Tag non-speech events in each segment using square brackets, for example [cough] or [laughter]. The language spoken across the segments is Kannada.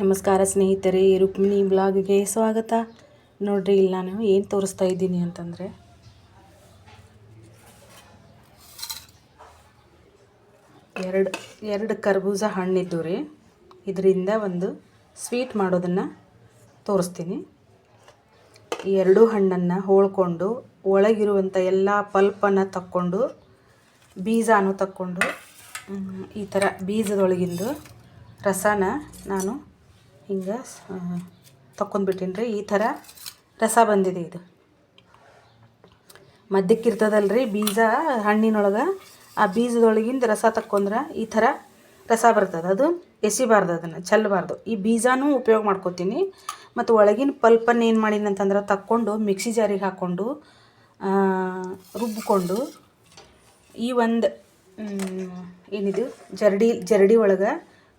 ನಮಸ್ಕಾರ ಸ್ನೇಹಿತರೆ ರುಕ್ಮಿಣಿ ಬ್ಲಾಗ್ಗೆ ಸ್ವಾಗತ. ನೋಡ್ರಿ, ಇಲ್ಲಿ ನಾನು ಏನು ತೋರಿಸ್ತಾ ಇದ್ದೀನಿ ಅಂತಂದರೆ, ಎರಡು ಎರಡು ಕರ್ಬೂಜ ಹಣ್ಣಿದ್ದು ರೀ. ಇದರಿಂದ ಒಂದು ಸ್ವೀಟ್ ಮಾಡೋದನ್ನು ತೋರಿಸ್ತೀನಿ. ಈ ಎರಡೂ ಹಣ್ಣನ್ನು ಹೋಳ್ಕೊಂಡು ಒಳಗಿರುವಂಥ ಎಲ್ಲ ಪಲ್ಪನ್ನು ತಕ್ಕೊಂಡು, ಬೀಜನೂ ತಕ್ಕೊಂಡು ಈ ಥರ ಬೀಜದೊಳಗಿಂದು ರಸನ ನಾನು ಹಿಂಗೆ ರೀ ಈ ಥರ ರಸ ಬಂದಿದೆ ಇದು. ಮಧ್ಯಕ್ಕೆ ಇರ್ತದಲ್ರಿ, ಬೀಜ ಹಣ್ಣಿನೊಳಗೆ. ಆ ಬೀಜದೊಳಗಿಂದ ರಸ ತಕ್ಕೊಂಡ್ರೆ ಈ ಥರ ರಸ ಬರ್ತದೆ. ಅದು ಎಸಿಬಾರ್ದು ಅದನ್ನು, ಚೆಲ್ಲಬಾರ್ದು. ಈ ಬೀಜನೂ ಉಪಯೋಗ ಮಾಡ್ಕೊತೀನಿ. ಮತ್ತು ಒಳಗಿನ ಪಲ್ಪನ್ನು ಏನು ಮಾಡೀನಿ ಅಂತಂದ್ರೆ ತಕ್ಕೊಂಡು ಮಿಕ್ಸಿ ಜಾರಿಗೆ ಹಾಕ್ಕೊಂಡು ರುಬ್ಬಿಕೊಂಡು ಈ ಒಂದು ಏನಿದು, ಜರಡಿ ಜರಡಿ ಒಳಗೆ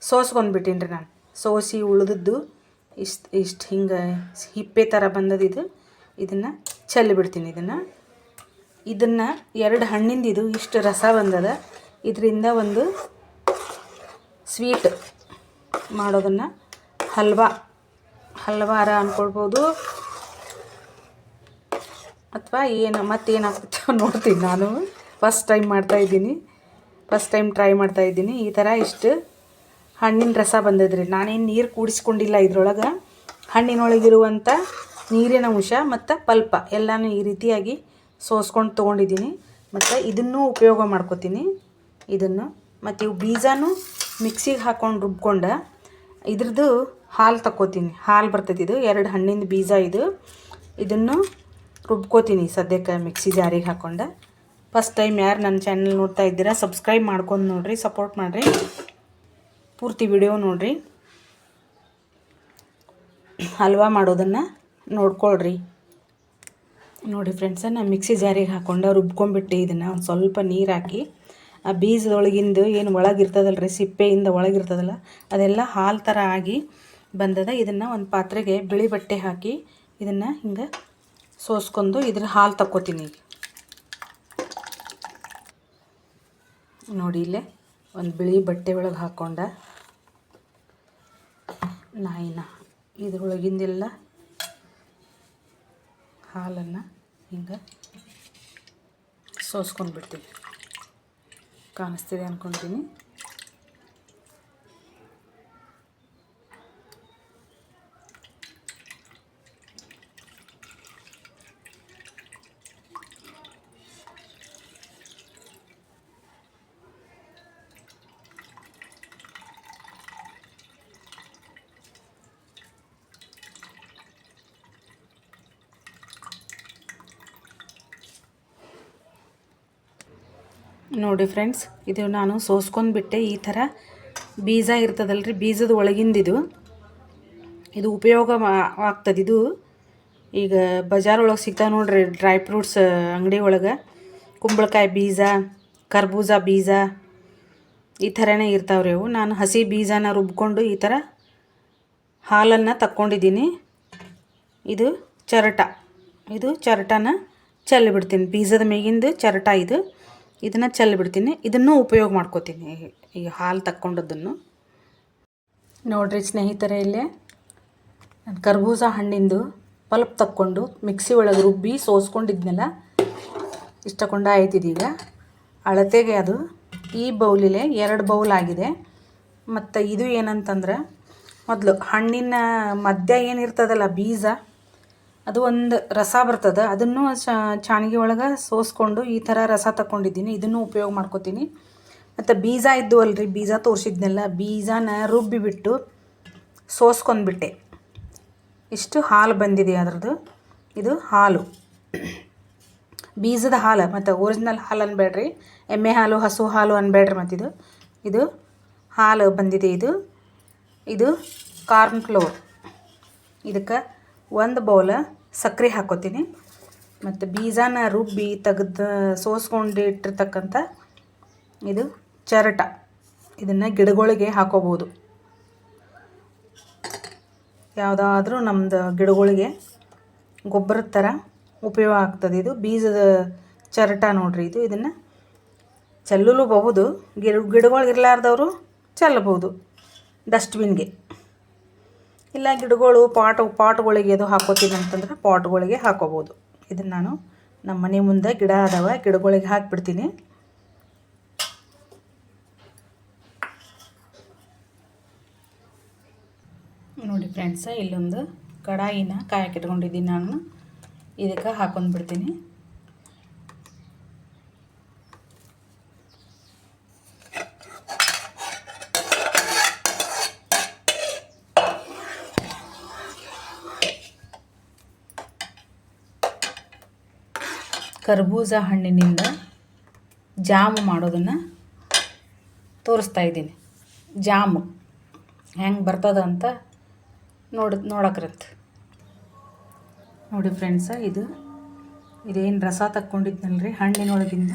ಸೋಸ್ಕೊಂಡ್ಬಿಟ್ಟೀನಿ ರೀ ನಾನು. ಸೋಸಿ ಉಳಿದದ್ದು ಇಷ್ಟು ಇಷ್ಟು ಹಿಂಗೆ ಹಿಪ್ಪೆ ಥರ ಬಂದದ್ದು ಇದು. ಇದನ್ನು ಚೆಲ್ಲಿಬಿಡ್ತೀನಿ ಇದನ್ನು. ಇದನ್ನು ಎರಡು ಹಣ್ಣಿಂದ ಇದು ಇಷ್ಟು ರಸ ಬಂದದ. ಇದರಿಂದ ಒಂದು ಸ್ವೀಟ್ ಮಾಡೋದನ್ನು ಹಲ್ವಾ, ಹಲ್ವಾರ ಅಂದ್ಕೊಳ್ಬೋದು ಅಥವಾ ಏನು ಮತ್ತೇನಾಗ್ತೈತೆ [laughs] ನೋಡ್ತೀನಿ ನಾನು. ಫಸ್ಟ್ ಟೈಮ್ ಮಾಡ್ತಾಯಿದ್ದೀನಿ ಫಸ್ಟ್ ಟೈಮ್ ಟ್ರೈ ಮಾಡ್ತಾಯಿದ್ದೀನಿ ಈ ಥರ ಇಷ್ಟು ಹಣ್ಣಿನ ರಸ ಬಂದದ್ರಿ. ನಾನೇನು ನೀರು ಕೂಡಿಸ್ಕೊಂಡಿಲ್ಲ ಇದ್ರೊಳಗೆ. ಹಣ್ಣಿನೊಳಗಿರುವಂಥ ನೀರಿನ ಅಂಶ ಮತ್ತು ಪಲ್ಪ ಎಲ್ಲನೂ ಈ ರೀತಿಯಾಗಿ ಸೋಸ್ಕೊಂಡು ತೊಗೊಂಡಿದ್ದೀನಿ ಮತ್ತು ಇದನ್ನು ಉಪಯೋಗ ಮಾಡ್ಕೊತೀನಿ. ಇದನ್ನು ಮತ್ತು ಇವು ಬೀಜನೂ ಮಿಕ್ಸಿಗೆ ಹಾಕ್ಕೊಂಡು ರುಬ್ಕೊಂಡು ಇದ್ರದ್ದು ಹಾಲು ತಕ್ಕೋತೀನಿ. ಹಾಲು ಬರ್ತೈತಿ ಇದು. ಎರಡು ಹಣ್ಣಿನ ಬೀಜ ಇದು. ಇದನ್ನು ರುಬ್ಕೋತೀನಿ ಸದ್ಯಕ್ಕೆ ಮಿಕ್ಸಿ ಜಾರಿಗೆ ಹಾಕ್ಕೊಂಡು ಫಸ್ಟ್ ಟೈಮ್ ಯಾರು ನನ್ನ ಚಾನಲ್ ನೋಡ್ತಾ ಇದ್ದೀರಾ ಸಬ್ಸ್ಕ್ರೈಬ್ ಮಾಡ್ಕೊಂಡು ನೋಡಿರಿ ಸಪೋರ್ಟ್ ಮಾಡಿರಿ. ಪೂರ್ತಿ ವಿಡಿಯೋ ನೋಡ್ರಿ. ಹಲ್ವಾ ಮಾಡೋದನ್ನು ನೋಡ್ಕೊಳ್ರಿ. ನೋಡಿ ಫ್ರೆಂಡ್ಸ ನಾನು ಮಿಕ್ಸಿ ಜಾರಿಗೆ ಹಾಕೊಂಡು ರುಬ್ಕೊಂಡ್ಬಿಟ್ಟು ಇದನ್ನು ಒಂದು ಸ್ವಲ್ಪ ನೀರು ಹಾಕಿ, ಆ ಬೀಜದೊಳಗಿಂದು ಏನು ಒಳಗಿರ್ತದಲ್ಲ ರೀ ಸಿಪ್ಪೆಯಿಂದ ಒಳಗಿರ್ತದಲ್ಲ ಅದೆಲ್ಲ ಹಾಲು ಥರ ಆಗಿ ಬಂದದ. ಇದನ್ನು ಒಂದು ಪಾತ್ರೆಗೆ ಬಿಳಿ ಬಟ್ಟೆ ಹಾಕಿ ಇದನ್ನು ಹಿಂಗೆ ಸೋಸ್ಕೊಂಡು ಇದ್ರ ಹಾಲು ತಕ್ಕೋತೀನಿ ಈಗ. ನೋಡಿ ಇಲ್ಲೇ ಒಂದು ಬಿಳಿ ಬಟ್ಟೆ ಒಳಗೆ ಹಾಕ್ಕೊಂಡ ನಾಯಿನ ಇದ್ರೊಳಗಿಂದೆಲ್ಲ ಹಾಲನ್ನು ಹಿಂಗೆ ಸೋಸ್ಕೊಂಡು ಬಿಡ್ತೀನಿ ಕಾಣಿಸ್ತಿದೆ ಅಂದ್ಕೊತೀನಿ ನೋಡಿ ಫ್ರೆಂಡ್ಸ್ ಇದು ನಾನು ಸೋಸ್ಕೊಂಡ್ಬಿಟ್ಟೆ ಈ ಥರ. ಬೀಜ ಇರ್ತದಲ್ರಿ, ಬೀಜದ ಒಳಗಿಂದಿದು. ಇದು ಉಪಯೋಗ ಮಾ- ಆಗ್ತದೆ ಇದು. ಈಗ ಬಜಾರ್ ಒಳಗೆ ಸಿಗ್ತಾವೆ ನೋಡ್ರಿ ಡ್ರೈ ಫ್ರೂಟ್ಸ್ ಅಂಗಡಿ ಒಳಗೆ. ಕುಂಬಳಕಾಯಿ ಬೀಜ, ಕರ್ಬೂಜ ಬೀಜ, ಈ ಥರನೇ ಇರ್ತಾವ್ರಿ ಅವು. ನಾನು ಹಸಿ ಬೀಜನ ರುಬ್ಕೊಂಡು ಈ ಥರ ಹಾಲನ್ನು ತಕ್ಕೊಂಡಿದ್ದೀನಿ. ಇದು ಚರಟ. ಇದು ಚರಟನ ಚೆಲ್ಲಿಬಿಡ್ತೀನಿ ಬೀಜದ ಮೇಗಿಂದು ಚರಟ ಇದು. ಇದನ್ನು ಚೆಲ್ಲಿಬಿಡ್ತೀನಿ ಇದನ್ನು ಉಪಯೋಗ ಮಾಡ್ಕೋತೀನಿ. ಈ ಹಾಲು ತಕ್ಕೊಂಡದ್ದನ್ನು. ನೋಡ್ರಿ ಸ್ನೇಹಿತರೆ ಇಲ್ಲೇ. ನಾನು ಕರ್ಬೂಜ ಹಣ್ಣಿಂದು ಪಲ್ಪ್ ತಕ್ಕೊಂಡು ಮಿಕ್ಸಿ ಒಳಗೆ ರುಬ್ಬಿ ಸೋಸ್ಕೊಂಡಿದ್ನೆಲ್ಲ, ಇಷ್ಟಕೊಂಡ ಆಯ್ತಿದೀಗ. ಅಳತೆಗೆ ಅದು ಈ ಬೌಲಿಲೆ ಎರಡು ಬೌಲ್ ಆಗಿದೆ. ಮತ್ತು ಇದು ಏನಂತಂದ್ರೆ, ಮೊದಲು ಹಣ್ಣಿನ ಮಧ್ಯ ಏನಿರ್ತದಲ್ಲ ಬೀಜ ಅದು ಒಂದು ರಸ ಬರ್ತದೆ. ಅದನ್ನು ಚಾಣಿಗೆ ಒಳಗೆ ಸೋಸ್ಕೊಂಡು ಈ ಥರ ರಸ ತಗೊಂಡಿದ್ದೀನಿ ಇದನ್ನು ಉಪಯೋಗ ಮಾಡ್ಕೋತೀನಿ. ಮತ್ತು ಬೀಜ ಇದ್ದು ಅಲ್ರಿ, ಬೀಜ ತೋರಿಸಿದ್ನೆಲ್ಲ, ಬೀಜನ ರುಬ್ಬಿಬಿಟ್ಟು ಸೋಸ್ಕೊಂಡ್ಬಿಟ್ಟೆ. ಇಷ್ಟು ಹಾಲು ಬಂದಿದೆ ಅದರದ್ದು. ಇದು ಹಾಲು. ಬೀಜದ ಹಾಲು, ಮತ್ತು ಒರಿಜಿನಲ್ ಹಾಲು ಅನ್ಬೇಡ್ರಿ. ಎಮ್ಮೆ ಹಾಲು, ಹಸು ಹಾಲು ಅನ್ಬೇಡ್ರಿ ಮತ್ತು ಇದು ಇದು ಹಾಲು ಬಂದಿದೆ ಇದು. ಇದು ಕಾರ್ನ್ ಫ್ಲೋರ್. ಇದಕ್ಕೆ ಒಂದು ಬೌಲ ಸಕ್ಕರೆ ಹಾಕೋತೀನಿ. ಮತ್ತು ಬೀಜನ ರುಬ್ಬಿ ತೆಗೆದು ಸೋಸ್ಕೊಂಡು ಇಟ್ಟಿರ್ತಕ್ಕಂಥ ಇದು ಚರಟ. ಇದನ್ನು ಗಿಡಗಳಿಗೆ ಹಾಕೋಬೋದು. ಯಾವುದಾದ್ರೂ ನಮ್ಮದು ಗಿಡಗಳಿಗೆ ಗೊಬ್ಬರದ ಥರ ಉಪಯೋಗ ಆಗ್ತದೆ. ಇದು ಬೀಜದ ಚರಟ ನೋಡ್ರಿ ಇದು. ಇದನ್ನು ಚೆಲ್ಲಲೂಬಹುದು. ಗಿಡ, ಗಿಡಗಳು ಇರಲಾರ್ದವರು ಚೆಲ್ಲಬಹುದು. ಡಸ್ಟ್ಬಿನ್ಗೆ ಇಲ್ಲ, ಗಿಡಗಳು, ಪಾಟ್, ಪಾಟ್ಗಳಿಗೆ ಅದು ಹಾಕೋತೀನಿ ಅಂತಂದ್ರೆ ಪಾಟ್ಗಳಿಗೆ ಹಾಕೋಬೋದು. ಇದನ್ನು ನಾನು ನಮ್ಮ ಮನೆ ಮುಂದೆ ಗಿಡ ಅದಾವೆ, ಗಿಡಗಳಿಗೆ ಹಾಕಿಬಿಡ್ತೀನಿ. ನೋಡಿ ಫ್ರೆಂಡ್ಸ, ಇಲ್ಲೊಂದು ಕಡಾಯಿನ ಕಾಯಕ್ಕೆ ಇಟ್ಕೊಂಡಿದ್ದೀನಿ ನಾನು. ಇದಕ್ಕೆ ಹಾಕೊಂಡ್ಬಿಡ್ತೀನಿ. ಕರ್ಬೂಜ ಹಣ್ಣಿನಿಂದ ಜಾಮ್ ಮಾಡೋದನ್ನು ತೋರಿಸ್ತಾ ಇದ್ದೀನಿ. ಜಾಮು ಹೆಂಗೆ ಬರ್ತದ ಅಂತ ನೋಡಿ, ನೋಡಕ್ರಂತ. ನೋಡಿ ಫ್ರೆಂಡ್ಸ, ಇದು ಇದೇನು ರಸ ತಕ್ಕೊಂಡಿದ್ನಲ್ರಿ? ಹಣ್ಣಿನೊಳಗಿಂದ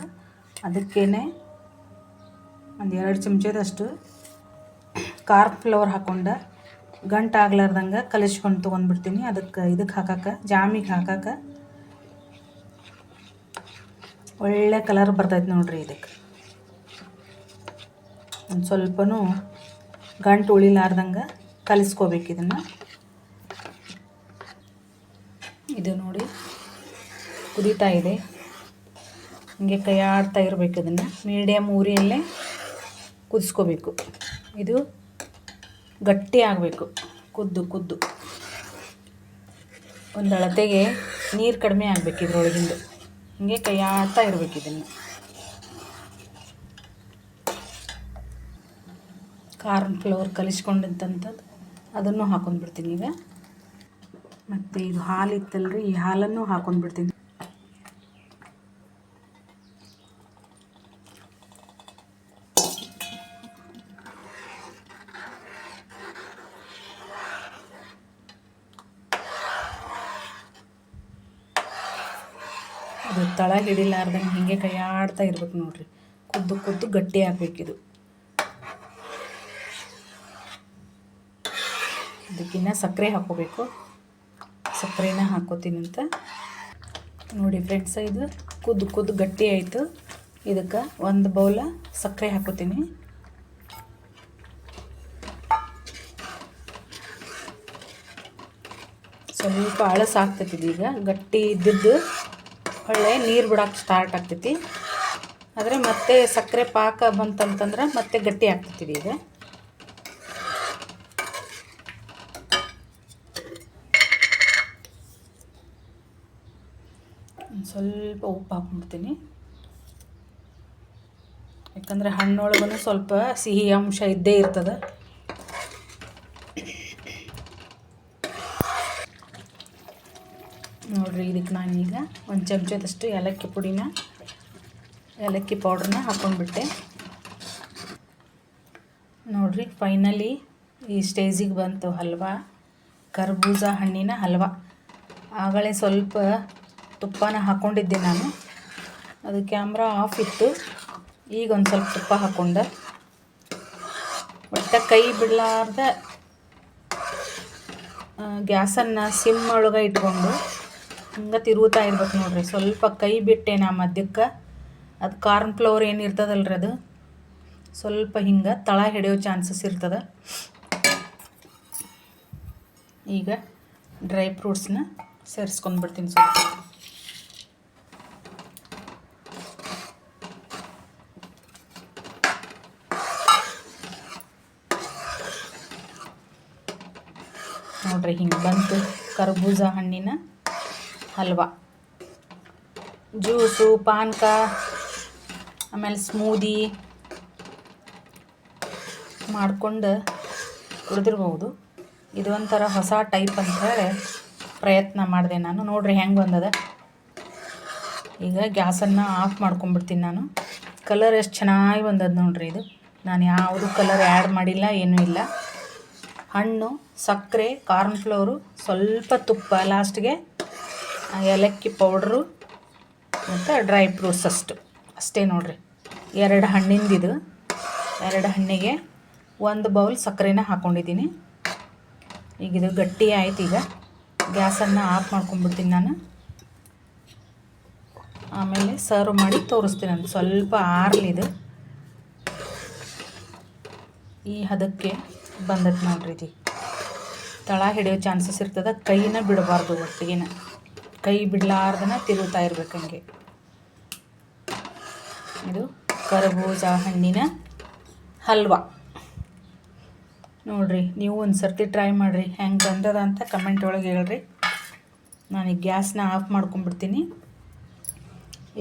ಅದಕ್ಕೇನೆ ಒಂದು ಎರಡು ಚಮಚದಷ್ಟು ಕಾರ್ನ್ ಫ್ಲವರ್ ಹಾಕ್ಕೊಂಡು ಗಂಟು ಆಗ್ಲಾರ್ದಂಗೆ ಕಲಿಸ್ಕೊಂಡು ತೊಗೊಂಡ್ಬಿಡ್ತೀನಿ. ಅದಕ್ಕೆ ಇದಕ್ಕೆ ಹಾಕಕ್ಕೆ ಜಾಮಿಗೆ ಹಾಕಕ್ಕೆ ಒಳ್ಳೆ ಕಲರ್ ಬರ್ತೈತೆ ನೋಡ್ರಿ ಇದಕ್ಕೆ. ಒಂದು ಸ್ವಲ್ಪನೂ ಗಂಟು ಉಳಿಲಾರ್ದಂಗೆ ಕಲಿಸ್ಕೋಬೇಕು ಇದನ್ನು. ಇದು ನೋಡಿ ಕುದೀತಾ ಇದೆ. ಹಿಂಗೆ ಕೈ ಆಡ್ತಾ ಇರಬೇಕು ಇದನ್ನು. ಮೀಡಿಯಮ್ ಊರಿಯಲ್ಲೇ ಕುದಿಸ್ಕೋಬೇಕು. ಇದು ಗಟ್ಟಿ ಆಗಬೇಕು. ಕುದ್ದು ಕುದ್ದು. ಒಂದು ಅಳತೆಗೆ ನೀರು ಕಡಿಮೆ ಆಗಬೇಕು ಇದ್ರೊಳಗಿಂದು. ಹಿಂಗೆ ಕೈ ಆಡ್ತಾ ಇರಬೇಕು ಇದನ್ನು. ಕಾರ್ನ್ ಫ್ಲೋರ್ ಕಲಿಸ್ಕೊಂಡಿದ್ದಂಥದ್ದು ಅದನ್ನು ಹಾಕೊಂಡ್ಬಿಡ್ತೀನಿ ಈಗ. ಮತ್ತು ಇದು ಹಾಲು ಇತ್ತಲ್ರಿ ಈ ಹಾಲನ್ನು ಹಾಕೊಂಡ್ಬಿಡ್ತೀನಿ. ಅದು ತಳ ಹಿಡಿಲಾರ್ದಂಗೆ ಹಿಂಗೆ ಕೈ ಆಡ್ತಾ ಇರ್ಬೇಕು ನೋಡ್ರಿ. ಕುದ್ದು ಕುದ್ದು ಗಟ್ಟಿ ಆಗ್ಬೇಕಿದು ಅದಕ್ಕಿನ್ನ ಸಕ್ಕರೆ ಹಾಕೋಬೇಕು ಸಕ್ಕರೆನ ಹಾಕೋತೀನಿ ಅಂತ. ನೋಡಿ ಫ್ರೆಂಡ್ಸ್, ಇದು ಕುದ್ದು ಕುದ್ದು ಗಟ್ಟಿ ಆಯಿತು. ಇದಕ್ಕೆ ಒಂದು ಬೌಲ ಸಕ್ಕರೆ ಹಾಕೋತೀನಿ ಸ್ವಲ್ಪ ಅಳಸ ಆಗ್ತೈತಿ ಈಗ ಗಟ್ಟಿ ಇದ್ದಿದ್ದು ಒಳ್ಳೆ ನೀರು ಬಿಡೋಕೆ ಸ್ಟಾರ್ಟ್ ಆಗ್ತೈತಿ. ಆದರೆ ಮತ್ತೆ ಸಕ್ಕರೆ ಪಾಕ ಬಂತಂತಂದ್ರೆ ಮತ್ತೆ ಗಟ್ಟಿ ಆಗ್ತೈತಿ ಈಗ ಸ್ವಲ್ಪ ಉಪ್ಪು ಹಾಕ್ಬಿಡ್ತೀನಿ. ಯಾಕಂದರೆ ಹಣ್ಣೊಳಗೂ ಸ್ವಲ್ಪ ಸಿಹಿ ಅಂಶ ಇದ್ದೇ ಇರ್ತದೆ ನೋಡಿರಿ ಇದಕ್ಕೆ ನಾನೀಗ ಒಂದು ಚಮಚದಷ್ಟು ಏಲಕ್ಕಿ ಪುಡಿನ, ಏಲಕ್ಕಿ ಪೌಡ್ರನ್ನ ಹಾಕ್ಕೊಂಡ್ಬಿಟ್ಟೆ ನೋಡಿರಿ ಫೈನಲಿ ಈ ಸ್ಟೇಜಿಗೆ ಬಂತು ಹಲ್ವ. ಕರ್ಬೂಜ ಹಣ್ಣಿನ ಹಲ್ವ. ಆಗಲೇ ಸ್ವಲ್ಪ ತುಪ್ಪನ ಹಾಕ್ಕೊಂಡಿದ್ದೆ ನಾನು. ಅದು ಕ್ಯಾಮ್ರಾ ಆಫ್ ಇತ್ತು. ಈಗ ಒಂದು ಸ್ವಲ್ಪ ತುಪ್ಪ ಹಾಕ್ಕೊಂಡೆ ಒಟ್ಟ ಕೈ ಬಿಡಲಾರ್ದ ಗ್ಯಾಸನ್ನು ಸಿಮ್ ಒಳಗೆ ಇಟ್ಕೊಂಡು ಹಿಂಗೆ ತಿರುಗುತ್ತಾ ಇರ್ಬೇಕು ನೋಡ್ರಿ. ಸ್ವಲ್ಪ ಕೈ ಬಿಟ್ಟೆ ನಾ ಮಧ್ಯಕ್ಕೆ. ಅದು ಕಾರ್ನ್ ಫ್ಲವರ್ ಏನು ಇರ್ತದಲ್ರಿ ಅದು? ಸ್ವಲ್ಪ ಹಿಂಗೆ ತಳ ಹಿಡಿಯೋ ಚಾನ್ಸಸ್ ಇರ್ತದೆ. ಈಗ ಡ್ರೈ ಫ್ರೂಟ್ಸ್ನ ಸೇರಿಸ್ಕೊಂಡ್ಬಿಡ್ತೀನಿ ಸ್ವಲ್ಪ. ನೋಡ್ರಿ ಹಿಂಗೆ ಬಂತು ಕರ್ಬೂಜ ಹಣ್ಣಿನ. ಹಲ್ವಾ. ಜ್ಯೂಸು, ಪಾನಕ, ಆಮೇಲೆ ಸ್ಮೂದಿ ಮಾಡ್ಕೊಂಡು ಕುಡಿದಿರ್ಬೋದು. ಒಂಥರ ಹೊಸ ಟೈಪ್ ಅಂತ ಹೇಳಿ ಪ್ರಯತ್ನ ಮಾಡಿದೆ ನಾನು. ನೋಡ್ರಿ ಹೆಂಗೆ ಬಂದದ. ಈಗ ಗ್ಯಾಸನ್ನು ಆಫ್ ಮಾಡ್ಕೊಂಬಿಡ್ತೀನಿ ನಾನು. ಕಲರ್ ಎಷ್ಟು ಚೆನ್ನಾಗಿ ಬಂದದ ನೋಡ್ರಿ ಇದು. ನಾನು ಯಾವುದು ಕಲರ್ ಆ್ಯಡ್ ಮಾಡಿಲ್ಲ, ಏನೂ ಇಲ್ಲ. ಹಣ್ಣು, ಸಕ್ಕರೆ, ಕಾರ್ನ್ ಫ್ಲವರು ಸ್ವಲ್ಪ ತುಪ್ಪ ಲಾಸ್ಟ್ಗೆ ಏಲಕ್ಕಿ ಪೌಡ್ರು ಮತ್ತು ಡ್ರೈ ಫ್ರೂಟ್ಸ್ ಅಷ್ಟು ಅಷ್ಟೇ ನೋಡಿರಿ. ಎರಡು ಹಣ್ಣಿಂದಿದು ಎರಡು ಹಣ್ಣಿಗೆ ಒಂದು ಬೌಲ್ ಸಕ್ಕರೆನ ಹಾಕ್ಕೊಂಡಿದ್ದೀನಿ ಈಗ ಇದು ಗಟ್ಟಿ ಆಯ್ತು ಈಗ. ಗ್ಯಾಸನ್ನು ಆಫ್ ಮಾಡ್ಕೊಂಡ್ಬಿಡ್ತೀನಿ ನಾನು. ಆಮೇಲೆ ಸರ್ವ್ ಮಾಡಿ ತೋರಿಸ್ತೀನಿ ನಾನು. ಸ್ವಲ್ಪ ಆರ್ಲಿದು ಈ ಹದಕ್ಕೆ ಬಂದದ್ದು ನೋಡ್ರಿ ಇದು ತಳ ಹಿಡಿಯೋ ಚಾನ್ಸಸ್ ಇರ್ತದೆ. ಕೈನ ಬಿಡಬಾರ್ದು ಒಟ್ಟಿಗೆನ. ಕೈ ಬಿಡಲಾರ್ದನ ತಿರುಗ್ತಾ ಇರ್ಬೇಕು ಹಂಗೆ. ಇದು ಕರಬೂಜ ಹಣ್ಣಿನ ಹಲ್ವ. ನೋಡಿರಿ, ನೀವು ಒಂದು ಸರ್ತಿ ಟ್ರೈ ಮಾಡಿರಿ. ಹೆಂಗೆ ಬಂದದ ಅಂತ ಕಮೆಂಟ್ ಒಳಗೆ ಹೇಳ್ರಿ. ನಾನು ಈ ಗ್ಯಾಸ್ನ ಆಫ್ ಮಾಡ್ಕೊಂಡ್ಬಿಡ್ತೀನಿ.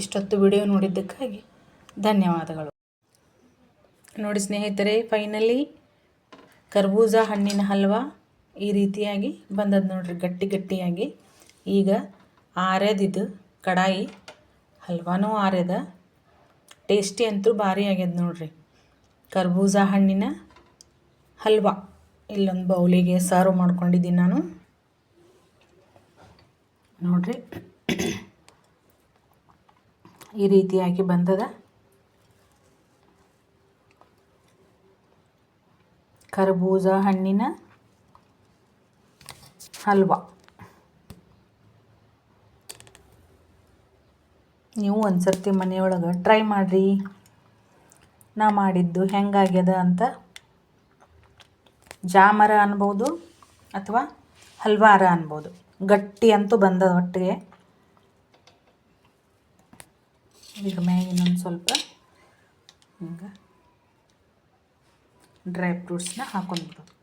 ಇಷ್ಟೊತ್ತು ವಿಡಿಯೋ ನೋಡಿದ್ದಕ್ಕಾಗಿ ಧನ್ಯವಾದಗಳು. ನೋಡಿ ಸ್ನೇಹಿತರೆ ಫೈನಲಿ ಕರ್ಬೂಜ ಹಣ್ಣಿನ ಹಲ್ವಾ ಈ ರೀತಿಯಾಗಿ ಬಂದದ್ದು ನೋಡ್ರಿ, ಗಟ್ಟಿ ಗಟ್ಟಿಯಾಗಿ. ಈಗ ಆರ್ಯದಿದ್ದು ಕಡಾಯಿ, ಹಲ್ವಾನೂ ಆರ್ಯದ ಟೇಸ್ಟಿ ಅಂತೂ ಭಾರಿ ಆಗ್ಯದ ನೋಡ್ರಿ. ಕರ್ಬೂಜ ಹಣ್ಣಿನ ಹಲ್ವಾ. ಇಲ್ಲೊಂದು ಬೌಲಿಗೆ ಸರ್ವ್ ಮಾಡ್ಕೊಂಡಿದ್ದೀನಿ ನಾನು. ನೋಡ್ರಿ. ಈ ರೀತಿಯಾಗಿ ಬಂದದ. ಕರ್ಬೂಜ ಹಣ್ಣಿನ ಹಲ್ವಾ. ನೀವು ಒಂದು ಸರ್ತಿ ಮನೆಯೊಳಗೆ ಟ್ರೈ ಮಾಡಿರಿ. ನಾ ಮಾಡಿದ್ದು ಹೆಂಗಾಗ್ಯದ ಅಂತ ಜಾಮರ ಅನ್ಬೋದು ಅಥವಾ ಹಲ್ವಾರ ಅನ್ಬೋದು. ಗಟ್ಟಿ ಅಂತೂ ಬಂದದ ಒಟ್ಟಿಗೆ. ಈಗ ಮ್ಯಾಗ ಇನ್ನೊಂದು ಸ್ವಲ್ಪ ಹಿಂಗೆ ಡ್ರೈ ಫ್ರೂಟ್ಸ್ನ ಹಾಕೊಂಡ್ಬಿಡೋದು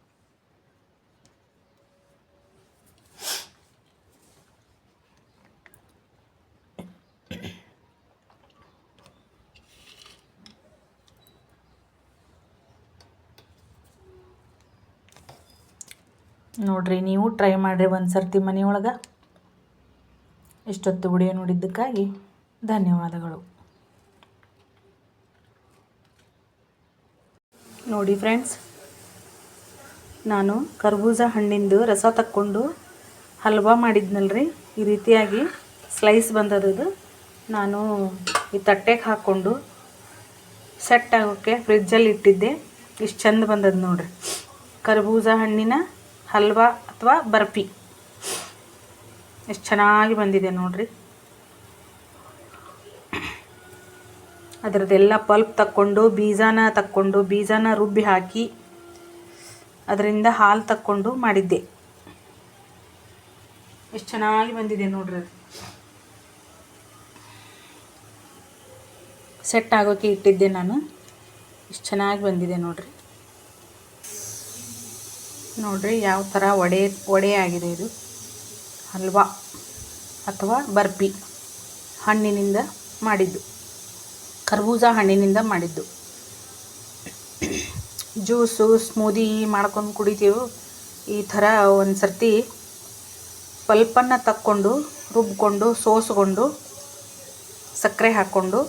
ನೋಡ್ರಿ, ನೀವು ಟ್ರೈ ಮಾಡಿರಿ ಒಂದು ಸರ್ತಿ ಮನೆಯೊಳಗೆ. ಇಷ್ಟೊತ್ತು ವಿಡಿಯೋ ನೋಡಿದ್ದಕ್ಕಾಗಿ ಧನ್ಯವಾದಗಳು. ನೋಡಿ ಫ್ರೆಂಡ್ಸ್ ನಾನು ಕರ್ಬೂಜ ಹಣ್ಣಿಂದು ರಸ ತಕ್ಕೊಂಡು ಹಲ್ವಾ ಮಾಡಿದ್ನಲ್ರಿ. ಈ ರೀತಿಯಾಗಿ ಸ್ಲೈಸ್ ಬಂದದ್ದು ನಾನು ಈ ತಟ್ಟೆಗೆ ಹಾಕ್ಕೊಂಡು ಸೆಟ್ ಆಗೋಕ್ಕೆ ಫ್ರಿಜ್ಜಲ್ಲಿ ಇಟ್ಟಿದ್ದೆ. ಇಷ್ಟು ಚಂದ ಬಂದದ್ದು ನೋಡ್ರಿ. ಕರ್ಬೂಜ ಹಣ್ಣಿನ ಹಲ್ವಾ ಅಥವಾ ಬರ್ಫಿ. ಎಷ್ಟು ಚೆನ್ನಾಗಿ ಬಂದಿದೆ ನೋಡ್ರಿ. ಅದರದ್ದೆಲ್ಲ ಪಲ್ಪ್ ತಕ್ಕೊಂಡು, ಬೀಜಾನ ತಕ್ಕೊಂಡು, ಬೀಜಾನ ರುಬ್ಬಿ ಹಾಕಿ, ಅದರಿಂದ ಹಾಲು ತಕ್ಕೊಂಡು ಮಾಡಿದ್ದೆ. ಎಷ್ಟು ಚೆನ್ನಾಗಿ ಬಂದಿದೆ ನೋಡ್ರಿ ಅದು. ಸೆಟ್ ಆಗೋಕೆ ಇಟ್ಟಿದ್ದೆ ನಾನು. ಇಷ್ಟು ಚೆನ್ನಾಗಿ ಬಂದಿದೆ ನೋಡ್ರಿ. ನೋಡ್ರಿ ಯಾವ ಥರ ವಡೆ ವಡೆ ಆಗಿದೆ ಇದು. ಹಲ್ವಾ ಅಥವಾ ಬರ್ಫಿ ಹಣ್ಣಿನಿಂದ ಮಾಡಿದ್ದು. ಕರ್ಬೂಜ ಹಣ್ಣಿನಿಂದ ಮಾಡಿದ್ದು. ಜ್ಯೂಸು, ಸ್ಮೂದಿ ಮಾಡ್ಕೊಂಡು ಕುಡಿತೀವಿ. ಈ ಥರ ಒಂದು ಸರ್ತಿ ಪಲ್ಪನ್ನು ತಕ್ಕೊಂಡು, ರುಬ್ಕೊಂಡು, ಸೋಸ್ಕೊಂಡು, ಸಕ್ಕರೆ ಹಾಕ್ಕೊಂಡು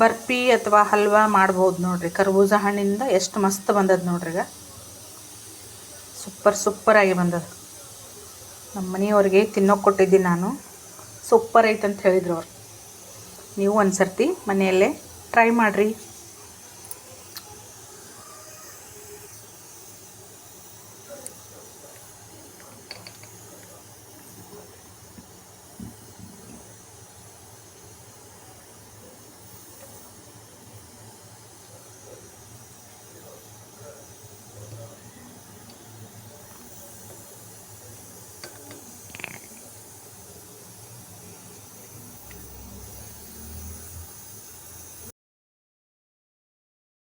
ಬರ್ಫಿ ಅಥವಾ ಹಲ್ವಾ ಮಾಡ್ಬೋದು ನೋಡ್ರಿ. ಕರ್ಬೂಜ ಹಣ್ಣಿನಿಂದ ಎಷ್ಟು ಮಸ್ತ್ ಬಂದದ್ದು ನೋಡ್ರಿ ಈಗ. ಸೂಪರ್ ಸೂಪರಾಗಿ ಬಂದದ. ನಮ್ಮ ಮನೆಯವ್ರಿಗೆ ತಿನ್ನೋಕೆ ಕೊಟ್ಟಿದ್ದೀನಿ ನಾನು. ಸೂಪರ್ ಐತೆ ಅಂತ ಹೇಳಿದ್ರು ಅವ್ರು. ನೀವು ಒಂದು ಸರ್ತಿ ಮನೆಯಲ್ಲೇ ಟ್ರೈ ಮಾಡಿರಿ.